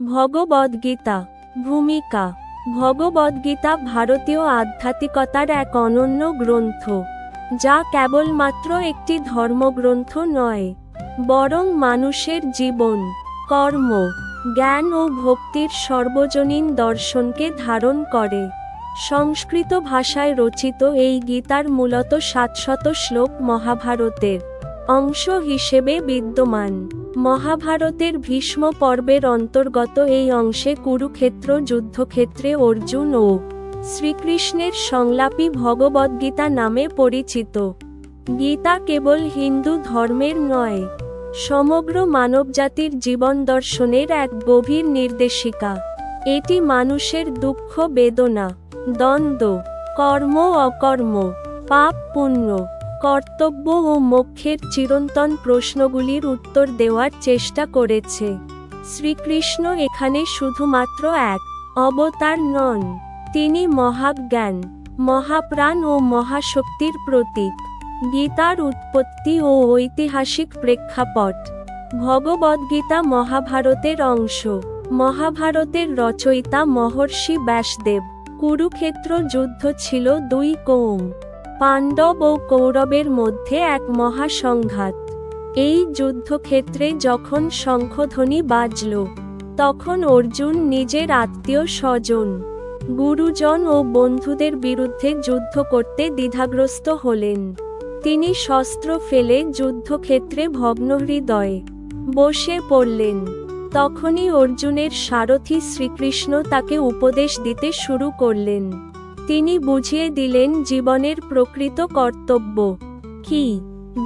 ভগবদ্গীতা ভূমিকা। ভগবদ্গীতা ভারতীয় আধ্যাত্মিকতার এক অনন্য গ্রন্থ, যা কেবলমাত্র একটি ধর্মগ্রন্থ নয়, বরং মানুষের জীবন, কর্ম, জ্ঞান ও ভক্তির সর্বজনীন দর্শনকে ধারণ করে। সংস্কৃত ভাষায় রচিত এই গীতার মূলত সাতশত শ্লোক মহাভারতের। অংশ হিসেবে বিদ্যমান। মহাভারতের ভীষ্ম পর্বের অন্তর্গত এই অংশে কুরুক্ষেত্র, যুদ্ধক্ষেত্রে অর্জুন ও শ্রীকৃষ্ণের সংলাপী ভগবদ্গীতা নামে পরিচিত। গীতা কেবল হিন্দু ধর্মের নয়, সমগ্র মানবজাতির জীবন দর্শনের এক গভীর নির্দেশিকা। এটি মানুষের দুঃখ, বেদনা, দ্বন্দ্ব, কর্ম, অকর্ম, পাপ, পুণ্য কর্তব্য ও মোক্ষের চিরন্তন প্রশ্নগুলির উত্তর দেওয়ার চেষ্টা করেছে। শ্রীকৃষ্ণ এখানে শুধুমাত্র এক, অবতার নন, তিনি মহাজ্ঞান, মহাপ্রাণ ও মহাশক্তির প্রতীক, গীতার উৎপত্তি ও ঐতিহাসিক প্রেক্ষাপট, ভগবদ্গীতা মহাভারতের অংশ, মহাভারতের রচয়িতা মহর্ষি ব্যাসদেব, কুরুক্ষেত্র যুদ্ধ ছিল দুই কৌম। পাণ্ডব ও কৌরবের মধ্যে এক মহাসংঘাত। এই যুদ্ধক্ষেত্রে যখন শঙ্খধ্বনি বাজল, তখন অর্জুন নিজের আত্মীয় স্বজন, গুরুজন ও বন্ধুদের বিরুদ্ধে যুদ্ধ করতে দ্বিধাগ্রস্ত হলেন। তিনি শস্ত্র ফেলে যুদ্ধক্ষেত্রে ভগ্নহৃদয়ে বসে পড়লেন। তখনই অর্জুনের সারথি শ্রীকৃষ্ণ তাকে উপদেশ দিতে শুরু করলেন। তিনি বুঝিয়ে দিলেন জীবনের প্রকৃত কর্তব্য। কি?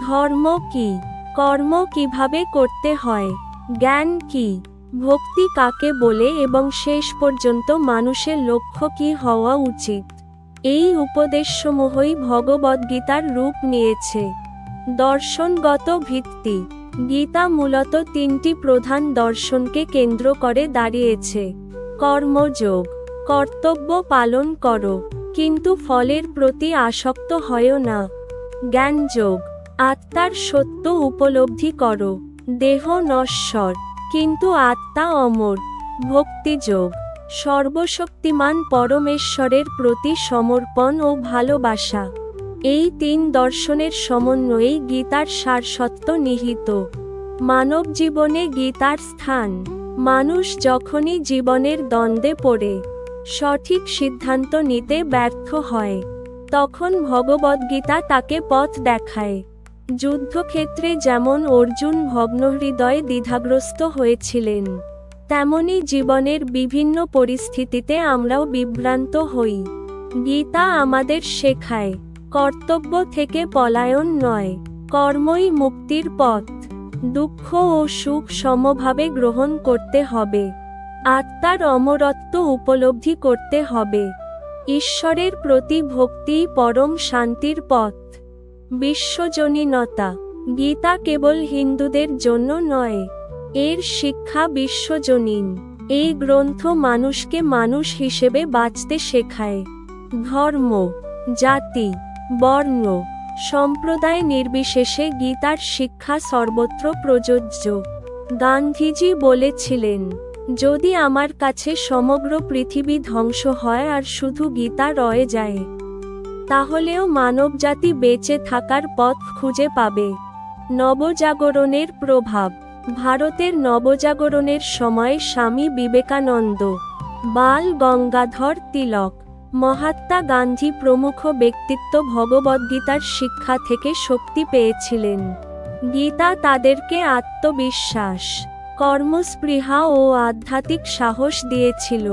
ধর্ম কি? কর্ম কীভাবে করতে হয়? জ্ঞান কি? ভক্তি কাকে বলে এবং শেষ পর্যন্ত মানুষের লক্ষ্য কি হওয়া উচিত? এই উপদেশসমূহই ভগবদ্গীতার রূপ নিয়েছে। দর্শনগত ভিত্তি। গীতা মূলত তিনটি প্রধান দর্শনকে কেন্দ্র করে দাঁড়িয়েছে। কর্মযোগ। কর্তব্য পালন করো, কিন্তু ফলের প্রতি আসক্ত হয়ও না। জ্ঞানযোগ, আত্মার সত্য উপলব্ধি করো, দেহ নশ্বর, কিন্তু আত্মা অমর। ভক্তিযোগ, সর্বশক্তিমান পরমেশ্বরের প্রতি সমর্পণ ও ভালোবাসা। এই তিন দর্শনের সমন্বয়েই গীতার সারসত্ব নিহিত। মানব জীবনে গীতার স্থান, মানুষ যখনই জীবনের দ্বন্দ্বে পড়ে সঠিক সিদ্ধান্ত নিতে ব্যর্থ হয়। তখন ভগবদ্গীতা তাকে পথ দেখায়। যুদ্ধক্ষেত্রে যেমন অর্জুন ভগ্নহৃদয়ে দ্বিধাগ্রস্ত হয়েছিলেন, তেমনি জীবনের বিভিন্ন পরিস্থিতিতে আমরাও বিভ্রান্ত হই। গীতা আমাদের শেখায়, কর্তব্য থেকে পলায়ন নয়, কর্মই মুক্তির পথ। দুঃখ ও সুখ সমভাবে গ্রহণ করতে হবে। আত্মার অমরত্ব উপলব্ধি করতে হবে। ঈশ্বরের প্রতি ভক্তি পরম শান্তির পথ। বিশ্বজনীনতা। গীতা কেবল হিন্দুদের জন্য নয়, এর শিক্ষা বিশ্বজনীন। এই গ্রন্থ মানুষকে মানুষ হিসেবে বাঁচতে শেখায়। ধর্ম, জাতি, বর্ণ, সম্প্রদায় নির্বিশেষে গীতার শিক্ষা সর্বত্র প্রযোজ্য। গান্ধীজি বলেছিলেন যদি আমার কাছে সমগ্র পৃথিবী ধ্বংস হয় আর শুধু গীতা রয়ে যায়, তাহলেও মানবজাতি বেঁচে থাকার পথ খুঁজে পাবে। নবজাগরণের প্রভাব। ভারতের নবজাগরণের সময় স্বামী বিবেকানন্দ, বাল গঙ্গাধর তিলক, মহাত্মা গান্ধী প্রমুখ ব্যক্তিত্ব ভগবদ্গীতার শিক্ষা থেকে শক্তি পেয়েছিলেন। গীতা তাদেরকে আত্মবিশ্বাস কর্মস্পৃহা ও আধ্যাত্মিক সাহস দিয়েছিল।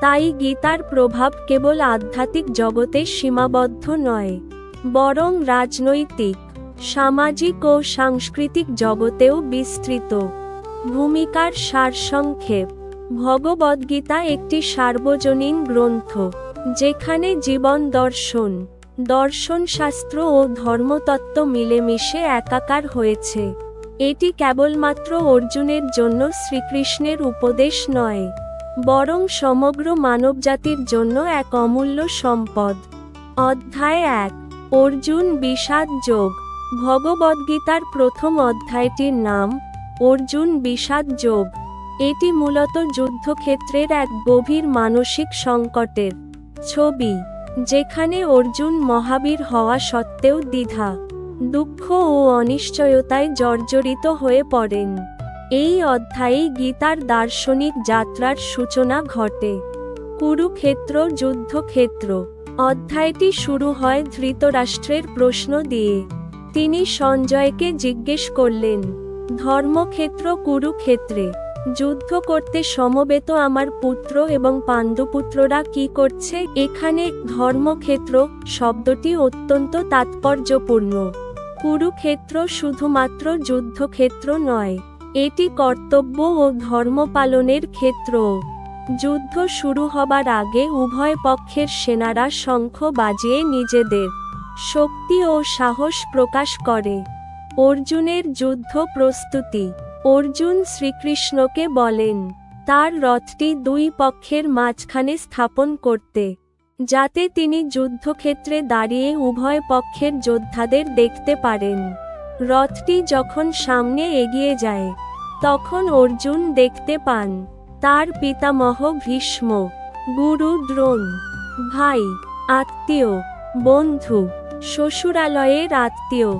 তাই গীতার প্রভাব কেবল আধ্যাত্মিক জগতে সীমাবদ্ধ নয়, বরং রাজনৈতিক, সামাজিক ও সাংস্কৃতিক জগতেও বিস্তৃত। ভূমিকার সারসংক্ষেপ ভগবদ্গীতা একটি সার্বজনীন গ্রন্থ, যেখানে জীবন দর্শন, দর্শনশাস্ত্র ও ধর্মতত্ত্ব মিলেমিশে একাকার হয়েছে। এটি কেবলমাত্র অর্জুনের জন্য শ্রীকৃষ্ণের উপদেশ নয়, বরং সমগ্র মানবজাতির জন্য এক অমূল্য সম্পদ। অধ্যায় এক, অর্জুন বিষাদ যোগ। ভগবদ্গীতার প্রথম অধ্যায়টির নাম, অর্জুন বিষাদ যোগ। এটি মূলত যুদ্ধক্ষেত্রের এক গভীর মানসিক সংকটের ছবি, যেখানে অর্জুন মহাবীর হওয়া সত্ত্বেও দ্বিধা। দুঃখ ও অনিশ্চয়তায় জর্জরিত হয়ে পড়েন। এই অধ্যায়ে গীতার দার্শনিক যাত্রার সূচনা ঘটে। কুরুক্ষেত্র, যুদ্ধক্ষেত্র। অধ্যায়টি শুরু হয় ধৃতরাষ্ট্রের প্রশ্ন দিয়ে। তিনি সঞ্জয়কে জিজ্ঞেস করলেন, ধর্মক্ষেত্র, কুরুক্ষেত্রে যুদ্ধ করতে সমবেত আমার পুত্র এবং পাণ্ডুপুত্ররা কি করছে? এখানে ধর্মক্ষেত্র শব্দটি অত্যন্ত তাৎপর্যপূর্ণ। কুরুক্ষেত্র শুধুমাত্র যুদ্ধক্ষেত্র নয়, এটি কর্তব্য ও ধর্ম পালনের ক্ষেত্র। যুদ্ধ শুরু হবার আগে উভয় পক্ষের সেনারা শঙ্খ বাজিয়ে নিজেদের শক্তি ও সাহস প্রকাশ করে। অর্জুনের যুদ্ধ প্রস্তুতি, অর্জুন শ্রীকৃষ্ণকে বলেন, তার রথটি দুই পক্ষের মাঝখানে স্থাপন করতে যাতে তিনি যুদ্ধক্ষেত্রে দাঁড়িয়ে উভয় পক্ষের যোদ্ধাদের দেখতে পারেন। রথটি যখন সামনে এগিয়ে যায়, তখন অর্জুন দেখতে পান, তার পিতামহ ভীষ্ম, গুরু দ্রোণ, ভাই, আত্মীয়, বন্ধু, শ্বশুরালয়ের আত্মীয়,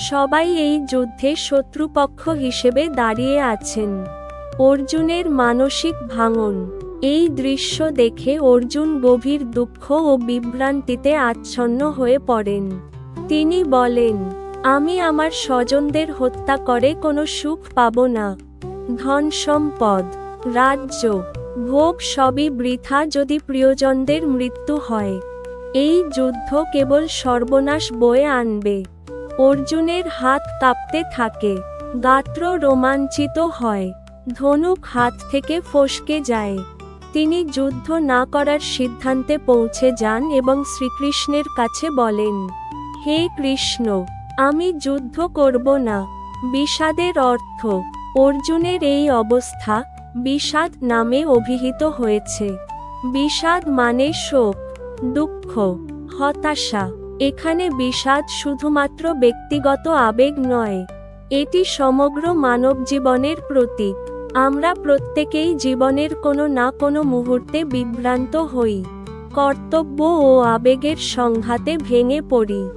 সবাই এই যুদ্ধে শত্রুপক্ষ হিসেবে দাঁড়িয়ে আছেন। অর্জুনের মানসিক ভাঙন এই দৃশ্য দেখে অর্জুন গভীর দুঃখ ও বিভ্রান্তিতে আচ্ছন্ন হয়ে পড়েন। তিনি বলেন, আমি আমার স্বজনদের হত্যা করে কোনো সুখ পাব না। ধন সম্পদ, রাজ্য, ভোগ সবই বৃথা যদি প্রিয়জনদের মৃত্যু হয়। এই যুদ্ধ কেবল সর্বনাশ বয়ে আনবে। অর্জুনের হাত কাঁপতে থাকে, গাত্র রোমাঞ্চিত হয়, ধনুক হাত থেকে ফসকে যায়। তিনি যুদ্ধ না করার সিদ্ধান্তে পৌঁছে যান এবং শ্রীকৃষ্ণের কাছে বলেন, হে কৃষ্ণ, আমি যুদ্ধ করব না। বিষাদের অর্থ, অর্জুনের এই অবস্থা বিষাদ নামে অভিহিত হয়েছে। বিষাদ মানে শোক, দুঃখ, হতাশা। এখানে বিষাদ শুধুমাত্র ব্যক্তিগত আবেগ নয়, এটি সমগ্র মানব জীবনের প্রতীক। আমরা প্রত্যেকেই জীবনের কোনো না কোনো মুহূর্তে বিভ্রান্ত হই, কর্তব্য ও আবেগের সংঘাতে ভেঙে পড়ি।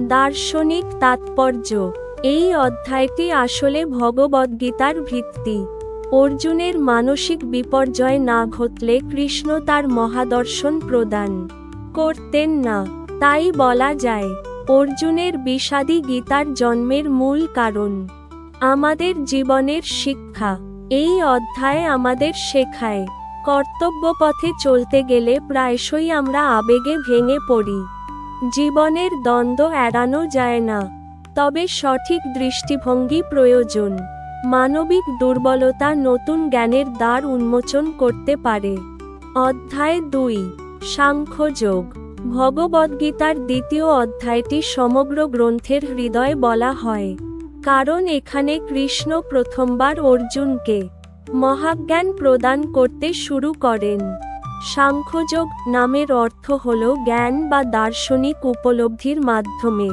দার্শনিক তাৎপর্য, এই অধ্যায়টি আসলে ভগবদ্গীতার ভিত্তি। অর্জুনের মানসিক বিপর্যয় না ঘটলে কৃষ্ণ তার মহাদর্শন প্রদান করতেন না। তাই বলা যায়, অর্জুনের বিষাদী গীতার জন্মের মূল কারণ আমাদের জীবনের শিক্ষা। এই অধ্যায় আমাদের শেখায় কর্তব্য পথে চলতে গেলে প্রায়শই আমরা আবেগে ভেঙে পড়ি। জীবনের দ্বন্দ্ব এড়ানো যায় না, তবে সঠিক দৃষ্টিভঙ্গি প্রয়োজন। মানবিক দুর্বলতা নতুন জ্ঞানের দ্বার উন্মোচন করতে পারে। অধ্যায় দুই সাংখ্যযোগ ভগবদ্গীতার দ্বিতীয় অধ্যায়টি সমগ্র গ্রন্থের হৃদয় বলা হয়। কারণ এখানে কৃষ্ণ প্রথমবার অর্জুনকে মহাজ্ঞান প্রদান করতে শুরু করেন। সাংখ্যযোগ নামের অর্থ হল জ্ঞান বা দার্শনিক উপলব্ধির মাধ্যমে।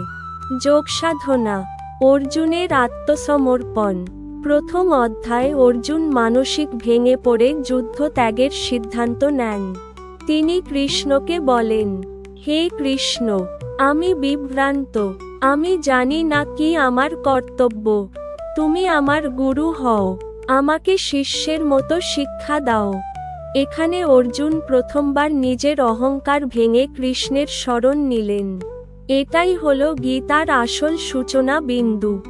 যোগ সাধনা, অর্জুনের আত্মসমর্পণ। প্রথম অধ্যায় অর্জুন মানসিক ভেঙে পড়ে যুদ্ধ ত্যাগের সিদ্ধান্ত নেন। তিনি কৃষ্ণকে বলেন, হে কৃষ্ণ, আমি বিভ্রান্ত। আমি জানি না কি আমার কর্তব্য। তুমি আমার গুরু হও। আমাকে শিষ্যের মতো শিক্ষা দাও। এখানে অর্জুন প্রথমবার নিজের অহংকার ভেঙে কৃষ্ণের স্মরণ নিলেন। এটাই হলো গীতার আসল সূচনা বিন্দু।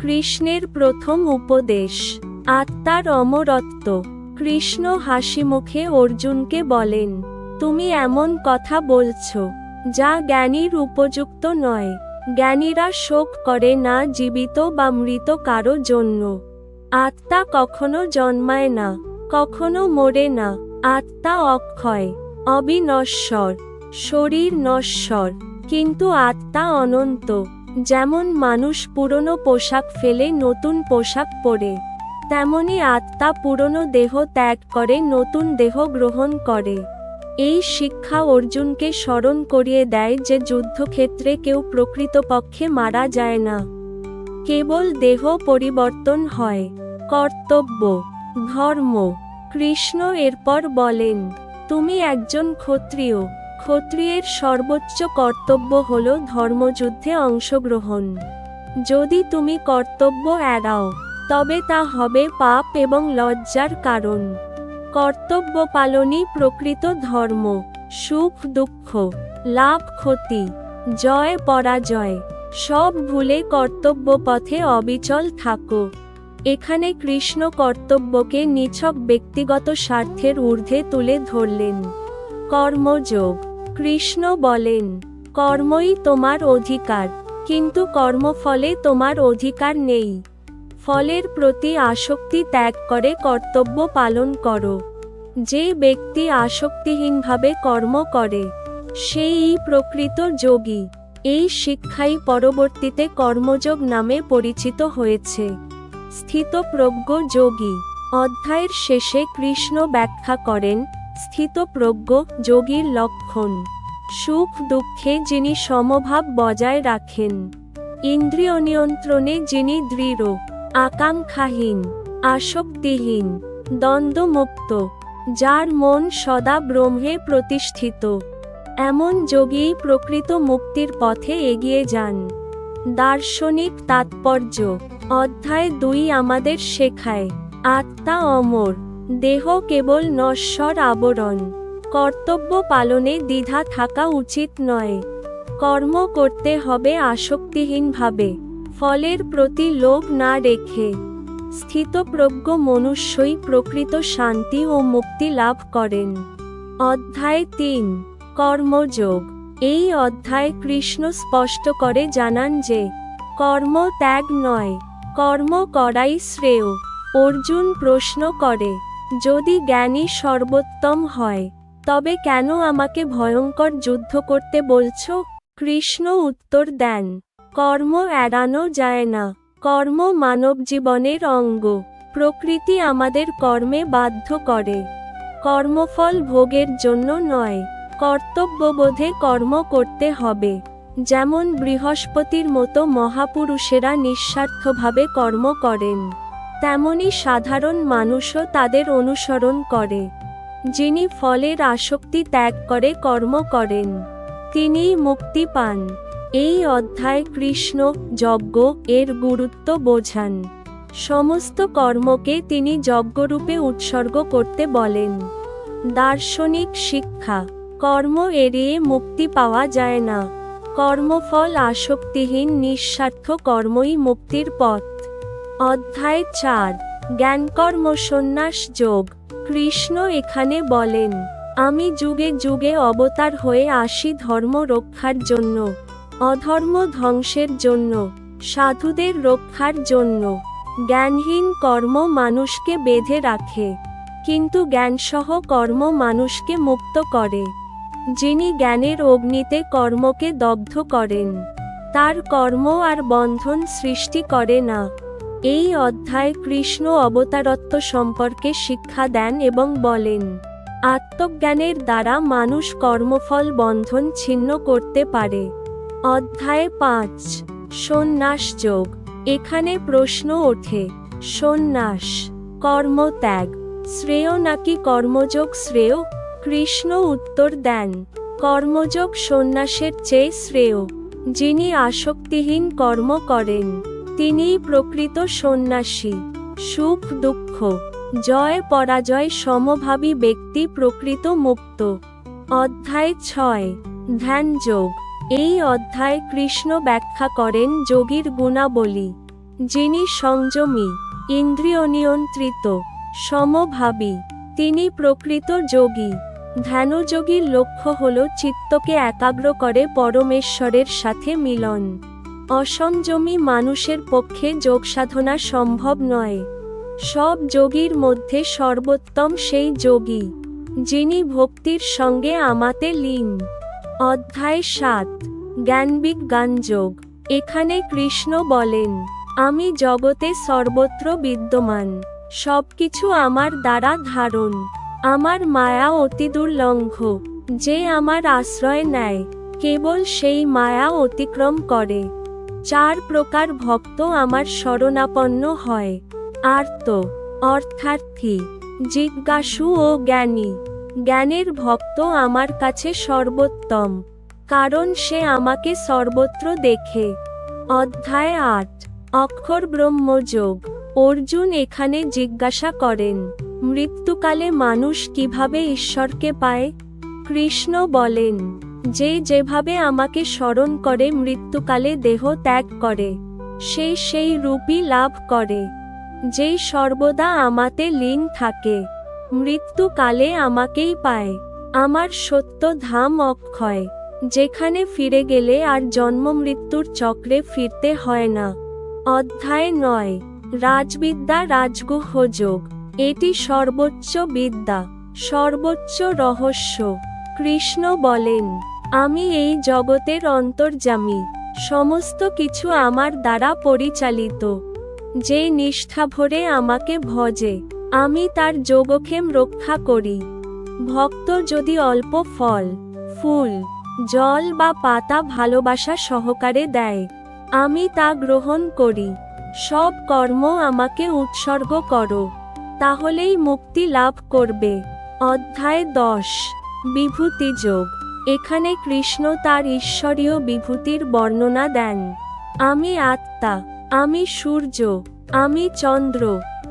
কৃষ্ণের প্রথম উপদেশ। আত্মার অমরত্ব। কৃষ্ণ হাসি মুখে অর্জুনকে বলেন, তুমি এমন কথা বলছো, যা জ্ঞানীর উপযুক্ত নয়। জ্ঞানীরা শোক করে, না, জীবিত বা মৃত কারও জন্য। আত্মা কখনো জন্মায় না, কখনো মরে না। আত্মা অক্ষয়, অবিনশ্বর, শরীর নশ্বর। কিন্তু আত্মা অনন্ত। যেমন মানুষ পুরনো পোশাক ফেলে নতুন পোশাক পরে, তেমনি আত্মা পুরনো দেহ ত্যাগ করে নতুন দেহ গ্রহণ করে। এই শিক্ষা অর্জুনকে স্মরণ করিয়ে দেয় যে যুদ্ধক্ষেত্রে কেউ প্রকৃতপক্ষে মারা যায় না। কেবল দেহ পরিবর্তন হয়। কর্তব্য, ধর্ম, কৃষ্ণ এরপর বলেন, তুমি একজন ক্ষত্রিয়। ক্ষত্রিয়ের সর্বোচ্চ কর্তব্য হল ধর্মযুদ্ধে অংশগ্রহণ। যদি তুমি কর্তব্য এড়াও, তবে তা হবে পাপ এবং লজ্জার কারণ। কর্তব্য পালনই প্রকৃত ধর্ম, সুখ, দুঃখ, লাভ, ক্ষতি, জয়, পরাজয়, সব ভুলে কর্তব্য পথে অবিচল থাকো। এখানে কৃষ্ণ কর্তব্যকে নিছক ব্যক্তিগত স্বার্থের ঊর্ধ্বে তুলে ধরলেন। কর্মযোগ, কৃষ্ণ বলেন, কর্মই তোমার অধিকার, কিন্তু কর্মফলে তোমার অধিকার নেই। ফলের প্রতি আসক্তি ত্যাগ করে কর্তব্য পালন করো। যে ব্যক্তি আসক্তিহীনভাবে কর্ম করে, সেই প্রকৃত যোগী। এই শিক্ষাই পরবর্তীতে কর্মযোগ নামে পরিচিত হয়েছে। স্থিতপ্রজ্ঞ যোগী। অধ্যায়ের শেষে কৃষ্ণ ব্যাখ্যা করেন, স্থিতপ্রজ্ঞ যোগীর লক্ষণ। সুখ দুঃখে যিনি সমভাব বজায় রাখেন। ইন্দ্রিয় নিয়ন্ত্রণে যিনি দৃঢ়। আকাঙ্ক্ষাহীন, আসক্তিহীন, দ্বন্দ্বমুক্ত, যার মন সদা ব্রহ্মে প্রতিষ্ঠিত। এমন যোগী প্রকৃত মুক্তির পথে এগিয়ে যান। দার্শনিক তাৎপর্য, অধ্যায় দুই আমাদের শেখায়, আত্মা অমর, দেহ কেবল নশ্বর আবরণ, কর্তব্য পালনে দ্বিধা থাকা উচিত নয়। কর্ম করতে হবে আসক্তিহীনভাবে। ফলের প্রতি লোভ না রেখে স্থিতপ্রজ্ঞ মনুষ্যই প্রকৃত শান্তি ও মুক্তি লাভ করেন। অধ্যায় তিন, কর্মযোগ। এই অধ্যায় কৃষ্ণ স্পষ্ট করে জানান যে, কর্ম ত্যাগ নয়, কর্ম করাই শ্রেয়। অর্জুন প্রশ্ন করে, যদি জ্ঞানী সর্বোত্তম হয়, তবে কেন আমাকে ভয়ঙ্কর যুদ্ধ করতে বলছো? কৃষ্ণ উত্তর দেন কর্ম এড়ানো যায় না। কর্ম মানব জীবনের অঙ্গ। প্রকৃতি আমাদের কর্মে বাধ্য করে। কর্মফল ভোগের জন্য নয়। কর্তব্যবোধে কর্ম করতে হবে। যেমন বৃহস্পতির মতো মহাপুরুষেরা নিঃস্বার্থভাবে কর্ম করেন, তেমনি সাধারণ মানুষও তাদের অনুসরণ করে। যিনি ফলের আসক্তি ত্যাগ করে কর্ম করেন, তিনিই মুক্তি পান। এই অধ্যায় কৃষ্ণ যজ্ঞ এর গুরুত্ব বোঝান। সমস্ত কর্মকে তিনি যজ্ঞরূপে উৎসর্গ করতে বলেন। দার্শনিক শিক্ষা, কর্ম এড়িয়ে মুক্তি পাওয়া যায় না। কর্মফল আসক্তিহীন নিঃস্বার্থ কর্মই মুক্তির পথ। অধ্যায় চার জ্ঞানকর্ম সন্ন্যাস যোগ। কৃষ্ণ এখানে বলেন, আমি যুগে যুগে অবতার হয়ে আসি ধর্ম রক্ষার জন্য। অধর্ম ধ্বংসের জন্য, সাধুদের রক্ষার জন্য। জ্ঞানহীন কর্ম মানুষকে বেঁধে রাখে, কিন্তু জ্ঞানসহ কর্ম মানুষকে মুক্ত করে। যিনি জ্ঞানের অগ্নিতে কর্মকে দগ্ধ করেন, তার কর্ম আর বন্ধন সৃষ্টি করে না। এই অধ্যায় কৃষ্ণ অবতারত্ব সম্পর্কে শিক্ষা দেন এবং বলেন, আত্মজ্ঞানের দ্বারা মানুষ কর্মফল বন্ধন ছিন্ন করতে পারে। অধ্যায় পাঁচ, সন্ন্যাস যোগ। এখানে প্রশ্ন ওঠে, সন্ন্যাস, কর্মত্যাগ, শ্রেয় নাকি কর্মযোগ শ্রেয়? কৃষ্ণ উত্তর দেন, কর্মযোগ সন্ন্যাসের চেয়ে শ্রেয়। যিনি আসক্তিহীন কর্ম করেন, তিনিই প্রকৃত সন্ন্যাসী। সুখ, দুঃখ, জয়, পরাজয় সমভাবী ব্যক্তি প্রকৃত মুক্ত। অধ্যায় ছয়, ধ্যান যোগ। এই অধ্যায় কৃষ্ণ ব্যাখ্যা করেন যোগীর গুণাবলী, যিনি সংযমী ইন্দ্রিয় নিয়ন্ত্রিত সমভাবী। তিনি প্রকৃত যোগী। ধ্যানযোগীর লক্ষ্য হল চিত্তকে একাগ্র করে পরমেশ্বরের সাথে মিলন। অসংযমী মানুষের পক্ষে যোগ সাধনা সম্ভব নয়। সব যোগীর মধ্যে সর্বোত্তম সেই যোগী, যিনি ভক্তির সঙ্গে আমাতে লীন। অধ্যায় সাত। জ্ঞানবিক গানযোগ। এখানে কৃষ্ণ বলেন, আমি জগতে সর্বত্র বিদ্যমান। সবকিছু আমার দ্বারা ধারণ। আমার মায়া অতি দুর্লঙ্ঘ। যে আমার আশ্রয় নেয়, কেবল সেই মায়া অতিক্রম করে। চার প্রকার ভক্ত আমার শরণাপন্ন হয়। আর্ত, অর্থার্থী, জিজ্ঞাসু ও জ্ঞানী। জ্ঞানের ভক্ত আমার কাছে সর্বোত্তম, কারণ সে আমাকে সর্বত্র দেখে। অধ্যায় আট, অক্ষর ব্রহ্মযোগ। অর্জুন এখানে জিজ্ঞাসা করেন, মৃত্যুকালে মানুষ কীভাবে ঈশ্বরকে পায়? কৃষ্ণ বলেন, যে যেভাবে আমাকে স্মরণ করে মৃত্যুকালে দেহ ত্যাগ করে, সে সেই রূপই লাভ করে। যেই সর্বদা আমাতে লীন থাকে মৃত্যুকালে আমাকেই পায়। আমার সত্য ধাম অক্ষয়, যেখানে ফিরে গেলে আর জন্ম মৃত্যুর চক্রে ফিরতে হয় না। অধ্যায় নয়, রাজবিদ্যা রাজগুহ যোগ। এটি সর্বোচ্চ বিদ্যা, সর্বোচ্চ রহস্য। কৃষ্ণ বলেন, আমি এই জগতের অন্তর্যামী। সমস্ত কিছু আমার দ্বারা পরিচালিত। যে নিষ্ঠা ভরে আমাকে ভজে আমি তার যোগক্ষেম রক্ষা করি। ভক্ত যদি অল্প ফল, ফুল, জল বা পাতা ভালোবাসা সহকারে দেয়, আমি তা গ্রহণ করি। সব কর্ম আমাকে উৎসর্গ করো, তাহলেই মুক্তি লাভ করবে। অধ্যায় দশ, বিভূতি যোগ। এখানে কৃষ্ণ তার ঈশ্বরীয় বিভূতির বর্ণনা দেন। আমি আত্মা, আমি সূর্য, আমি চন্দ্র,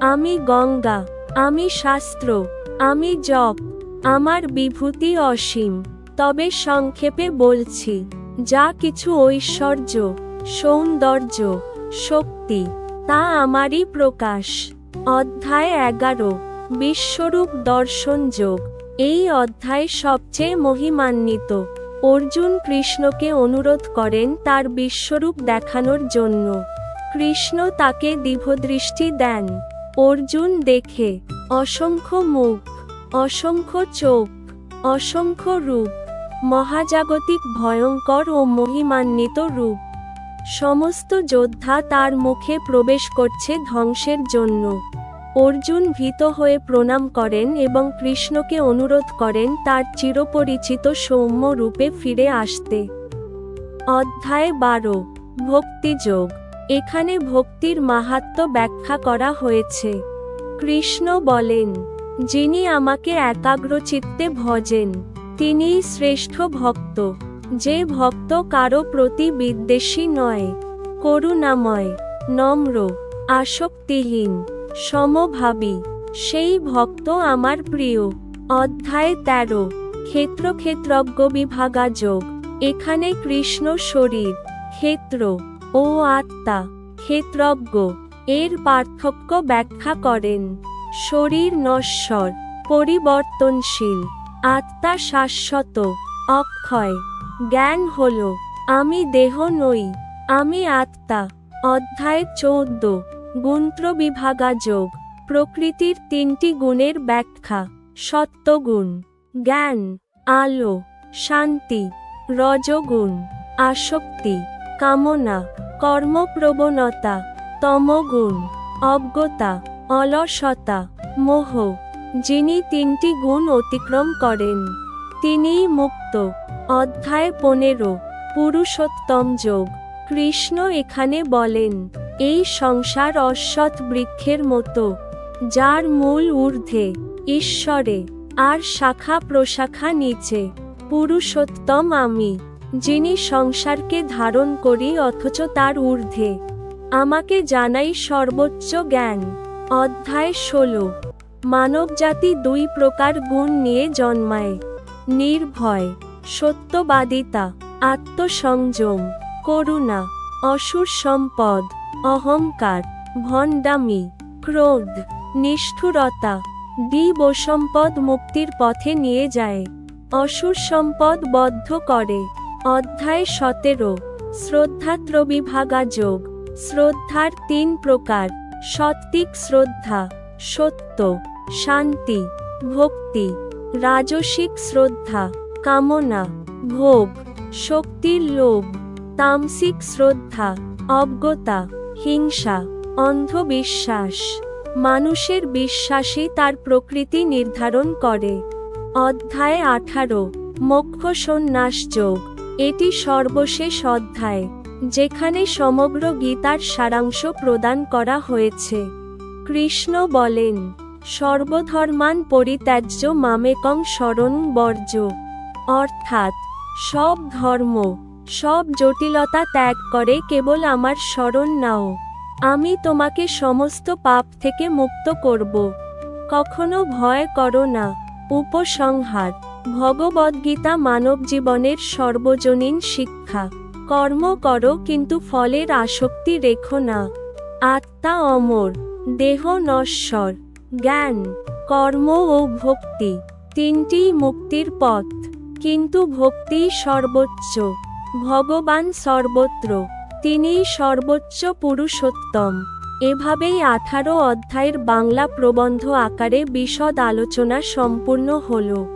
আমি গঙ্গা আমি শাস্ত্র, আমি জপ, আমার বিভূতি অসীম। তবে সংক্ষেপে বলছি, যা কিছু ঐশ্বর্য, সৌন্দর্য, শক্তি, তা আমারই প্রকাশ। অধ্যায় এগারো, বিশ্বরূপ দর্শন যোগ। এই অধ্যায় সবচেয়ে মহিমান্বিত। অর্জুন কৃষ্ণকে অনুরোধ করেন তার বিশ্বরূপ দেখানোর জন্য। কৃষ্ণ তাকে দীর্ঘদৃষ্টি দেন। অর্জুন দেখে, অসংখ্য মুখ, অসংখ্য চোখ, অসংখ্য রূপ, মহাজাগতিক ভয়ঙ্কর ও মহিমান্বিত রূপ। সমস্ত যোদ্ধা তার মুখে প্রবেশ করছে ধ্বংসের জন্য। অর্জুন ভীত হয়ে প্রণাম করেন এবং কৃষ্ণকে অনুরোধ করেন তার চিরপরিচিত সৌম্য রূপে ফিরে আসতে। অধ্যায় বারো, ভক্তিযোগ। এখানে ভক্তির মাহাত্ম ব্যাখ্যা করা হয়েছে। কৃষ্ণ বলেন, যিনি আমাকে একাগ্রচিত্তে ভজেন, তিনিই শ্রেষ্ঠ ভক্ত। যে ভক্ত কারও প্রতি বিদ্বেষী নয়, করুণাময়, নম্র, আসক্তিহীন, সমভাবী, সেই ভক্ত আমার প্রিয়। অধ্যায় তেরো, ক্ষেত্রক্ষেত্রজ্ঞ বিভাগা যোগ। এখানে কৃষ্ণ শরীর, ক্ষেত্র ও আত্মা ক্ষেত্রজ্ঞ এর পার্থক্য ব্যাখ্যা করেন। শরীর নশ্বর, পরিবর্তনশীল, আত্মা শাশ্বত, অক্ষয়। জ্ঞান হল, আমি দেহ নই, আমি আত্মা। অধ্যায় চৌদ্দ গুন্ত্র বিভাগা যোগ প্রকৃতির তিনটি গুণের ব্যাখ্যা। সত্যগুণ, জ্ঞান, আলো, শান্তি, রজগুণ, আসক্তি। কামনা, কর্মপ্রবণতা, তমগুণ, অজ্ঞতা, অলসতা, মোহ, যিনি তিনটি গুণ অতিক্রম করেন, তিনিই মুক্ত। অধ্যায় পনেরো, পুরুষোত্তম যোগ। কৃষ্ণ এখানে বলেন, এই সংসার অশ্বৎ বৃক্ষের মতো, যার মূল ঊর্ধ্বে ঈশ্বরে, আর শাখা প্রশাখা নিচে। পুরুষোত্তম আমি যিনি সংসারকে ধারণ করি অথচ তার ঊর্ধ্বে। আমাকে জানাই সর্বোচ্চ জ্ঞান। অধ্যায় ষোলো। মানবজাতি দুই প্রকার গুণ নিয়ে জন্মায়। নির্ভয়, সত্যবাদিতা, আত্মসংযম, করুণা, অসুর সম্পদ, অহংকার, ভণ্ডামি, ক্রোধ, নিষ্ঠুরতা দিব সম্পদ মুক্তির পথে নিয়ে যায়। অসুর সম্পদ বদ্ধ করে। অধ্যায় সতেরো। শ্রদ্ধাত্রবিভাগা যোগ। শ্রদ্ধার তিন প্রকার। সত্ত্বিক শ্রদ্ধা, সত্য, শান্তি, ভক্তি, রাজসিক শ্রদ্ধা, কামনা, ভোগ, শক্তির লোভ, তামসিক শ্রদ্ধা, অজ্ঞতা, হিংসা, অন্ধবিশ্বাস। মানুষের বিশ্বাসই তার প্রকৃতি নির্ধারণ করে। অধ্যায় আঠারো। মোক্ষ সন্ন্যাস যোগ। এটি সর্বশেষ অধ্যায়, যেখানে সমগ্র গীতার সারাংশ প্রদান করা হয়েছে। কৃষ্ণ বলেন, সর্বধর্মান পরিত্যাজ্য মামেকং শরণ বর্জ্য। অর্থাৎ, সব ধর্ম, সব জটিলতা ত্যাগ করে কেবল আমার শরণ নাও। আমি তোমাকে সমস্ত পাপ থেকে মুক্ত করব। কখনো ভয় করো না। উপসংহার। ভগবদ্গীতা মানব জীবনের সর্বজনীন শিক্ষা। কর্ম করো, কিন্তু ফলের আসক্তি রেখো না। আত্মা অমর, দেহ নশ্বর, জ্ঞান, কর্ম ও ভক্তি, তিনটিই মুক্তির পথ। কিন্তু ভক্তিই সর্বোচ্চ, ভগবান সর্বত্র, তিনিই সর্বোচ্চ পুরুষোত্তম। এভাবেই আঠারো অধ্যায়ের বাংলা প্রবন্ধ আকারে বিশদ আলোচনা সম্পূর্ণ হলো।